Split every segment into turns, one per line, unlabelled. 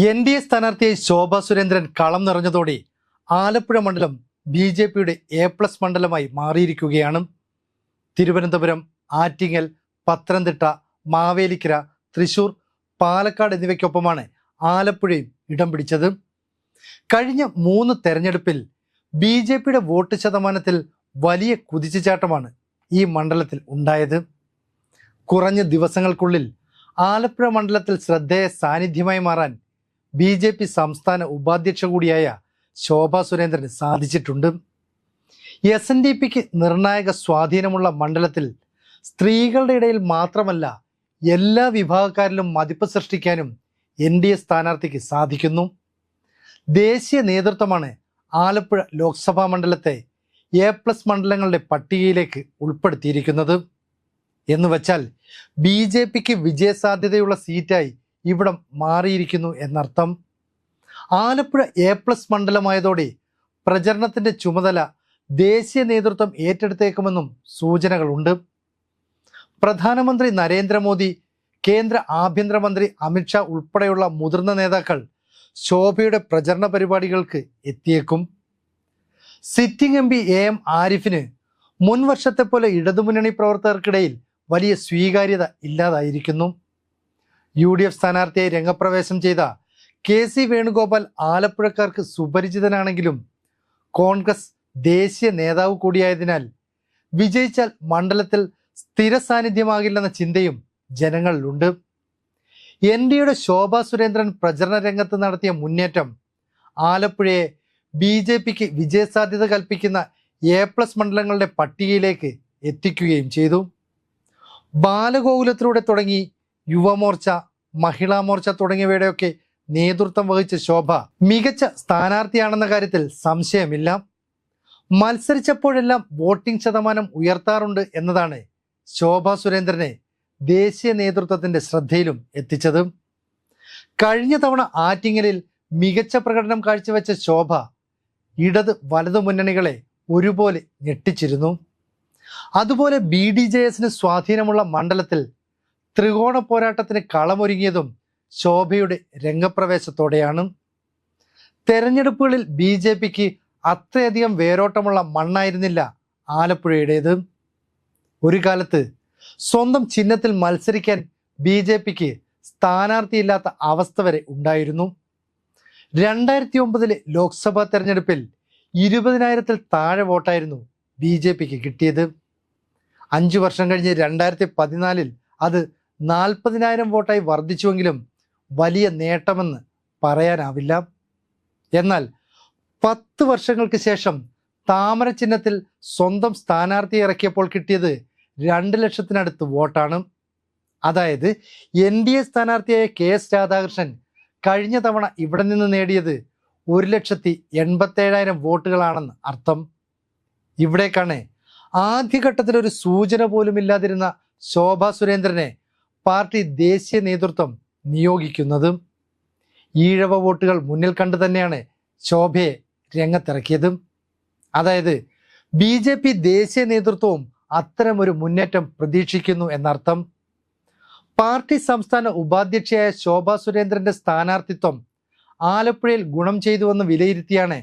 N D A സ്ഥാനാർത്ഥിയായി ശോഭ സുരേന്ദ്രൻ കളം നിറഞ്ഞതോടെ ആലപ്പുഴ മണ്ഡലം ബി ജെ പിയുടെ എ പ്ലസ് മണ്ഡലമായി മാറിയിരിക്കുകയാണ്. തിരുവനന്തപുരം ആറ്റിങ്ങൽ പത്തനംതിട്ട മാവേലിക്കര തൃശൂർ പാലക്കാട് എന്നിവയ്ക്കൊപ്പമാണ് ആലപ്പുഴയും ഇടം പിടിച്ചത്. കഴിഞ്ഞ മൂന്ന് തെരഞ്ഞെടുപ്പിൽ ബി ജെ പിയുടെ വോട്ട് ശതമാനത്തിൽ വലിയ കുതിച്ചുചാട്ടമാണ് ഈ മണ്ഡലത്തിൽ ഉണ്ടായത്. കുറഞ്ഞ ദിവസങ്ങൾക്കുള്ളിൽ ആലപ്പുഴ മണ്ഡലത്തിൽ ശ്രദ്ധേയ സാന്നിധ്യമായി മാറാൻ ബി ജെ പി സംസ്ഥാന ഉപാധ്യക്ഷ കൂടിയായ ശോഭ സുരേന്ദ്രന് സാധിച്ചിട്ടുണ്ട്. എസ് എൻ ഡി പിക്ക് നിർണായക സ്വാധീനമുള്ള മണ്ഡലത്തിൽ സ്ത്രീകളുടെ ഇടയിൽ മാത്രമല്ല എല്ലാ വിഭാഗക്കാരിലും മതിപ്പ് സൃഷ്ടിക്കാനും എൻ ഡി എ സ്ഥാനാർത്ഥിക്ക് സാധിക്കുന്നു. ദേശീയ നേതൃത്വമാണ് ആലപ്പുഴ ലോക്സഭാ മണ്ഡലത്തെ എ പ്ലസ് മണ്ഡലങ്ങളുടെ പട്ടികയിലേക്ക് ഉൾപ്പെടുത്തിയിരിക്കുന്നത്. എന്ന് വച്ചാൽ ബി ജെ പിക്ക് വിജയസാധ്യതയുള്ള സീറ്റായി ഇവിടം മാറിയിരിക്കുന്നു എന്നർത്ഥം. ആലപ്പുഴ എ പ്ലസ് മണ്ഡലമായതോടെ പ്രചരണത്തിന്റെ ചുമതല ദേശീയ നേതൃത്വം ഏറ്റെടുത്തേക്കുമെന്നും സൂചനകളുണ്ട്. പ്രധാനമന്ത്രി നരേന്ദ്രമോദി കേന്ദ്ര ആഭ്യന്തരമന്ത്രി അമിത്ഷാ ഉൾപ്പെടെയുള്ള മുതിർന്ന നേതാക്കൾ ശോഭയുടെ പ്രചരണ പരിപാടികൾക്ക് എത്തിയേക്കും. Sitting M P A M ആരിഫിന് മുൻവർഷത്തെ പോലെ ഇടതുമുന്നണി പ്രവർത്തകർക്കിടയിൽ വലിയ സ്വീകാര്യത ഇല്ലാതായിരിക്കുന്നു. യു ഡി എഫ് സ്ഥാനാർത്ഥിയായി രംഗപ്രവേശം ചെയ്ത കെ സി വേണുഗോപാൽ ആലപ്പുഴക്കാർക്ക് സുപരിചിതനാണെങ്കിലും കോൺഗ്രസ് ദേശീയ നേതാവ് കൂടിയായതിനാൽ വിജയിച്ചാൽ മണ്ഡലത്തിൽ സ്ഥിര സാന്നിധ്യമാകില്ലെന്ന ചിന്തയും ജനങ്ങളിലുണ്ട്. എൻ ഡിയുടെ ശോഭാ സുരേന്ദ്രൻ പ്രചരണ രംഗത്ത് നടത്തിയ മുന്നേറ്റം ആലപ്പുഴയെ ബി ജെ പിക്ക് വിജയസാധ്യത കൽപ്പിക്കുന്ന എ പ്ലസ് മണ്ഡലങ്ങളുടെ പട്ടികയിലേക്ക് എത്തിക്കുകയും ചെയ്തു. ബാലഗോകുലത്തിലൂടെ തുടങ്ങി യുവമോർച്ച മഹിളാ മോർച്ച തുടങ്ങിയവയുടെയൊക്കെ നേതൃത്വം വഹിച്ച ശോഭ മികച്ച സ്ഥാനാർത്ഥിയാണെന്ന കാര്യത്തിൽ സംശയമില്ല. മത്സരിച്ചപ്പോഴെല്ലാം വോട്ടിംഗ് ശതമാനം ഉയർത്താറുണ്ട് എന്നതാണ് ശോഭ സുരേന്ദ്രനെ ദേശീയ നേതൃത്വത്തിന്റെ ശ്രദ്ധയിലും എത്തിച്ചത്. കഴിഞ്ഞ തവണ ആറ്റിങ്ങലിൽ മികച്ച പ്രകടനം കാഴ്ചവെച്ച ശോഭ ഇടത് വലതു മുന്നണികളെ ഒരുപോലെ ഞെട്ടിച്ചിരുന്നു. അതുപോലെ ബി ഡി ജെ എസിന് സ്വാധീനമുള്ള മണ്ഡലത്തിൽ ത്രികോണ പോരാട്ടത്തിന് കളമൊരുങ്ങിയതും ശോഭയുടെ രംഗപ്രവേശത്തോടെയാണ്. തെരഞ്ഞെടുപ്പുകളിൽ ബി ജെ പിക്ക് അത്രയധികം വേരോട്ടമുള്ള മണ്ണായിരുന്നില്ല ആലപ്പുഴയുടേത്. ഒരു കാലത്ത് സ്വന്തം ചിഹ്നത്തിൽ മത്സരിക്കാൻ ബി ജെ പിക്ക് സ്ഥാനാർത്ഥിയില്ലാത്ത അവസ്ഥ വരെ ഉണ്ടായിരുന്നു. രണ്ടായിരത്തി ഒമ്പതിലെ ലോക്സഭാ തെരഞ്ഞെടുപ്പിൽ ഇരുപതിനായിരത്തിൽ താഴെ വോട്ടായിരുന്നു ബി ജെ പിക്ക് കിട്ടിയത്. അഞ്ചു വർഷം കഴിഞ്ഞ് രണ്ടായിരത്തി പതിനാലിൽ അത് നാൽപ്പതിനായിരം വോട്ടായി വർദ്ധിച്ചുവെങ്കിലും വലിയ നേട്ടമെന്ന് പറയാനാവില്ല. എന്നാൽ പത്ത് വർഷങ്ങൾക്ക് ശേഷം താമര ചിഹ്നത്തിൽ സ്വന്തം സ്ഥാനാർത്ഥി ഇറക്കിയപ്പോൾ കിട്ടിയത് രണ്ട് ലക്ഷത്തിനടുത്ത് വോട്ടാണ്. അതായത് എൻ ഡി എ സ്ഥാനാർത്ഥിയായ കെ എസ് രാധാകൃഷ്ണൻ കഴിഞ്ഞ തവണ ഇവിടെ നിന്ന് നേടിയത് ഒരു ലക്ഷത്തി എൺപത്തേഴായിരം വോട്ടുകളാണെന്ന് അർത്ഥം. ഇവിടേക്കാണ് ആദ്യഘട്ടത്തിൽ ഒരു സൂചന പോലും ഇല്ലാതിരുന്ന ശോഭ സുരേന്ദ്രനെ പാർട്ടി ദേശീയ നേതൃത്വം നിയോഗിക്കുന്നതും ഈഴവ വോട്ടുകൾ മുന്നിൽ കണ്ടു തന്നെയാണ് ശോഭയെ രംഗത്തിറക്കിയതും. അതായത് ബി ജെ പി ദേശീയ നേതൃത്വവും അത്തരമൊരു മുന്നേറ്റം പ്രതീക്ഷിക്കുന്നു എന്നർത്ഥം. പാർട്ടി സംസ്ഥാന ഉപാധ്യക്ഷയായ ശോഭ സുരേന്ദ്രന്റെ സ്ഥാനാർത്ഥിത്വം ആലപ്പുഴയിൽ ഗുണം ചെയ്തുവെന്ന് വിലയിരുത്തിയാണ്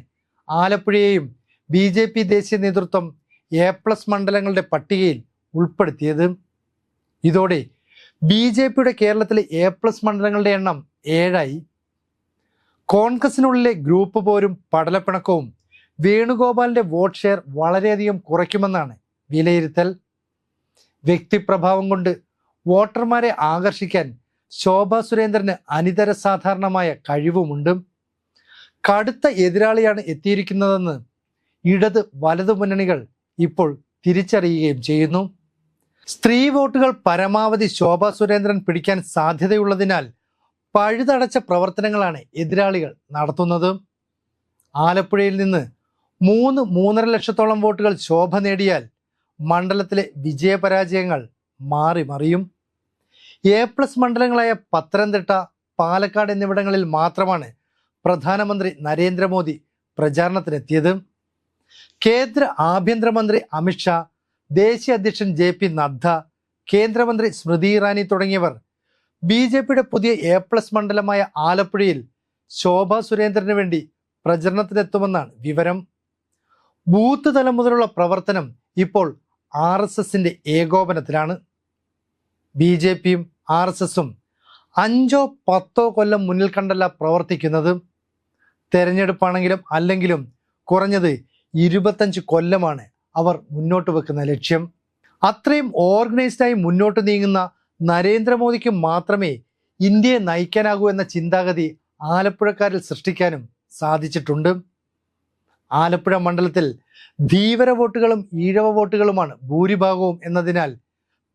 ആലപ്പുഴയെയും ബി ജെ പി ദേശീയ നേതൃത്വം എ പ്ലസ് മണ്ഡലങ്ങളുടെ പട്ടികയിൽ ഉൾപ്പെടുത്തിയത്. ഇതോടെ ബി ജെ പിയുടെ കേരളത്തിലെ എ പ്ലസ് മണ്ഡലങ്ങളുടെ എണ്ണം ഏഴായി. കോൺഗ്രസിനുള്ളിലെ ഗ്രൂപ്പ് പോരും പടലപ്പിണക്കവും വേണുഗോപാലിന്റെ വോട്ട് ഷെയർ വളരെയധികം കുറയ്ക്കുമെന്നാണ് വിലയിരുത്തൽ. വ്യക്തിപ്രഭാവം കൊണ്ട് വോട്ടർമാരെ ആകർഷിക്കാൻ ശോഭ സുരേന്ദ്രന് അനിതര സാധാരണമായ കഴിവുമുണ്ട്. കടുത്ത എതിരാളിയാണ് എത്തിയിരിക്കുന്നതെന്ന് ഇടത് വലതു മുന്നണികൾ ഇപ്പോൾ തിരിച്ചറിയുകയും ചെയ്യുന്നു. സ്ത്രീ വോട്ടുകൾ പരമാവധി ശോഭ സുരേന്ദ്രൻ പിടിക്കാൻ സാധ്യതയുള്ളതിനാൽ പഴുതടച്ച പ്രവർത്തനങ്ങളാണ് എതിരാളികൾ നടത്തുന്നത്. ആലപ്പുഴയിൽ നിന്ന് മൂന്ന് മൂന്നര ലക്ഷത്തോളം വോട്ടുകൾ ശോഭ നേടിയാൽ മണ്ഡലത്തിലെ വിജയപരാജയങ്ങൾ മാറി മറിയും. എ പ്ലസ് മണ്ഡലങ്ങളായ പത്തനംതിട്ട പാലക്കാട് എന്നിവിടങ്ങളിൽ മാത്രമാണ് പ്രധാനമന്ത്രി നരേന്ദ്രമോദി പ്രചാരണത്തിനെത്തിയത്. കേന്ദ്ര ആഭ്യന്തരമന്ത്രി അമിത്ഷാ ദേശീയ അധ്യക്ഷൻ ജെ പി നദ്ദ കേന്ദ്രമന്ത്രി സ്മൃതി ഇറാനി തുടങ്ങിയവർ. ബി ജെ പിയുടെ പുതിയ എ പ്ലസ് മണ്ഡലമായ ആലപ്പുഴയിൽ ശോഭ സുരേന്ദ്രന് വേണ്ടി പ്രചരണത്തിനെത്തുമെന്നാണ് വിവരം. ബൂത്ത് തലം മുതലുള്ള പ്രവർത്തനം ഇപ്പോൾ ആർ എസ് എസിന്റെ ഏകോപനത്തിലാണ്. ബി ജെ പിയും ആർ എസ് എസും അഞ്ചോ പത്തോ കൊല്ലം മുന്നിൽ കണ്ടല്ല പ്രവർത്തിക്കുന്നത്. തെരഞ്ഞെടുപ്പാണെങ്കിലും അല്ലെങ്കിലും കുറഞ്ഞത് ഇരുപത്തഞ്ച് കൊല്ലമാണ് അവർ മുന്നോട്ട് വെക്കുന്ന ലക്ഷ്യം. അത്രയും ഓർഗനൈസ്ഡായി മുന്നോട്ട് നീങ്ങുന്ന നരേന്ദ്രമോദിക്ക് മാത്രമേ ഇന്ത്യയെ നയിക്കാനാകൂ എന്ന ചിന്താഗതി ആലപ്പുഴക്കാരിൽ സൃഷ്ടിക്കാനും സാധിച്ചിട്ടുണ്ട്. ആലപ്പുഴ മണ്ഡലത്തിൽ ധീവര വോട്ടുകളും ഈഴവ വോട്ടുകളുമാണ് ഭൂരിഭാഗവും എന്നതിനാൽ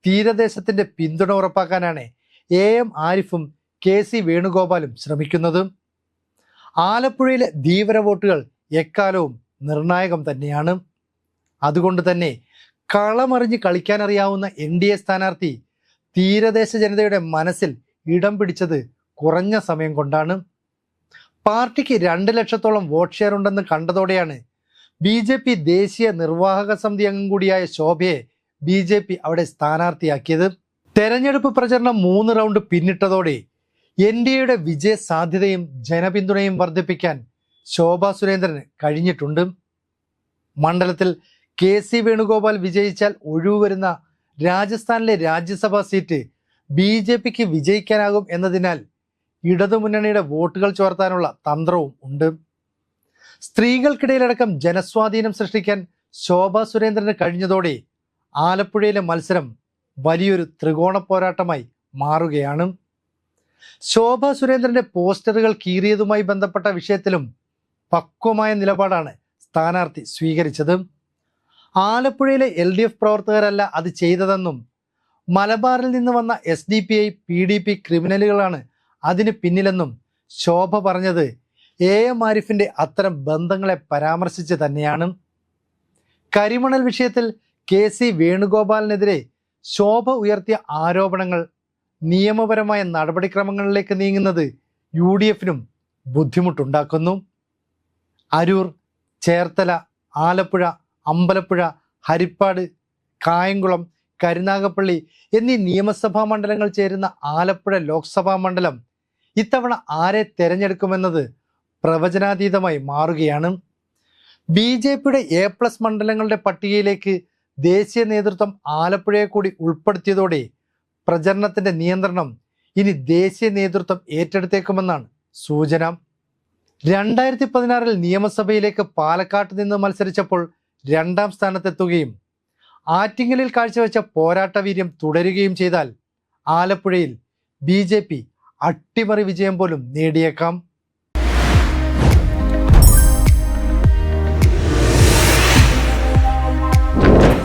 തീരദേശത്തിന്റെ പിന്തുണ ഉറപ്പാക്കാനാണ് എ എം ആരിഫും കെ സി വേണുഗോപാലും ശ്രമിക്കുന്നത്. ആലപ്പുഴയിലെ ധീവര വോട്ടുകൾ എക്കാലവും നിർണായകം തന്നെയാണ്. അതുകൊണ്ട് തന്നെ കളമറിഞ്ഞ് കളിക്കാനറിയാവുന്ന എൻ ഡി എ സ്ഥാനാർത്ഥി തീരദേശ ജനതയുടെ മനസ്സിൽ ഇടം പിടിച്ചത് കുറഞ്ഞ സമയം കൊണ്ടാണ്. പാർട്ടിക്ക് രണ്ട് ലക്ഷത്തോളം വോട്ട് ഷെയർ ഉണ്ടെന്ന് കണ്ടതോടെയാണ് ബി ജെ പി ദേശീയ നിർവാഹക സമിതി അംഗം കൂടിയായ ശോഭയെ ബി ജെ പി അവിടെ സ്ഥാനാർത്ഥിയാക്കിയത്. തെരഞ്ഞെടുപ്പ് പ്രചരണം മൂന്ന് റൗണ്ട് പിന്നിട്ടതോടെ എൻ ഡി എയുടെ വിജയ സാധ്യതയും ജനപിന്തുണയും വർദ്ധിപ്പിക്കാൻ ശോഭ സുരേന്ദ്രന് കഴിഞ്ഞിട്ടുണ്ട്. മണ്ഡലത്തിൽ കെ സി വേണുഗോപാൽ വിജയിച്ചാൽ ഒഴിവുവരുന്ന രാജസ്ഥാനിലെ രാജ്യസഭാ സീറ്റ് ബി ജെ പിക്ക് വിജയിക്കാനാകും എന്നതിനാൽ ഇടതുമുന്നണിയുടെ വോട്ടുകൾ ചോർത്താനുള്ള തന്ത്രവും ഉണ്ട്. സ്ത്രീകൾക്കിടയിലടക്കം ജനസ്വാധീനം സൃഷ്ടിക്കാൻ ശോഭ സുരേന്ദ്രന് കഴിഞ്ഞതോടെ ആലപ്പുഴയിലെ മത്സരം വലിയൊരു ത്രികോണ പോരാട്ടമായി മാറുകയാണ്. ശോഭ സുരേന്ദ്രന്റെ പോസ്റ്ററുകൾ കീറിയതുമായി ബന്ധപ്പെട്ട വിഷയത്തിലും പക്വമായ നിലപാടാണ് സ്ഥാനാർത്ഥി സ്വീകരിച്ചത്. ആലപ്പുഴയിലെ എൽ ഡി എഫ് പ്രവർത്തകരല്ല അത് ചെയ്തതെന്നും മലബാറിൽ നിന്ന് വന്ന S D P I P D P ക്രിമിനലുകളാണ് അതിന് പിന്നിലെന്നും ശോഭ പറഞ്ഞത്. എ എം ആരിഫിന്റെ അത്തരം ബന്ധങ്ങളെ പരാമർശിച്ച് തന്നെയാണ്. കരിമണൽ വിഷയത്തിൽ കെ സി വേണുഗോപാലിനെതിരെ ശോഭ ഉയർത്തിയ ആരോപണങ്ങൾ നിയമപരമായ നടപടിക്രമങ്ങളിലേക്ക് നീങ്ങുന്നത് യു ഡി എഫിനും ബുദ്ധിമുട്ടുണ്ടാക്കുന്നു. അരൂർ ചേർത്തല ആലപ്പുഴ അമ്പലപ്പുഴ ഹരിപ്പാട് കായംകുളം കരുനാഗപ്പള്ളി എന്നീ നിയമസഭാ മണ്ഡലങ്ങൾ ചേരുന്ന ആലപ്പുഴ ലോക്സഭാ മണ്ഡലം ഇത്തവണ ആരെ തെരഞ്ഞെടുക്കുമെന്നത് പ്രവചനാതീതമായി മാറുകയാണ്. ബി ജെ പിയുടെ എ പ്ലസ് മണ്ഡലങ്ങളുടെ പട്ടികയിലേക്ക് ദേശീയ നേതൃത്വം ആലപ്പുഴയെ കൂടി ഉൾപ്പെടുത്തിയതോടെ പ്രചരണത്തിന്റെ നിയന്ത്രണം ഇനി ദേശീയ നേതൃത്വം ഏറ്റെടുത്തേക്കുമെന്നാണ് സൂചന. രണ്ടായിരത്തി പതിനാറിൽ നിയമസഭയിലേക്ക് പാലക്കാട്ട് നിന്ന് മത്സരിച്ചപ്പോൾ രണ്ടാം സ്ഥാനത്തെത്തുകയും ആറ്റിങ്ങലിൽ കാഴ്ചവെച്ച പോരാട്ട വീര്യം തുടരുകയും ചെയ്താൽ ആലപ്പുഴയിൽ ബി അട്ടിമറി വിജയം പോലും നേടിയേക്കാം.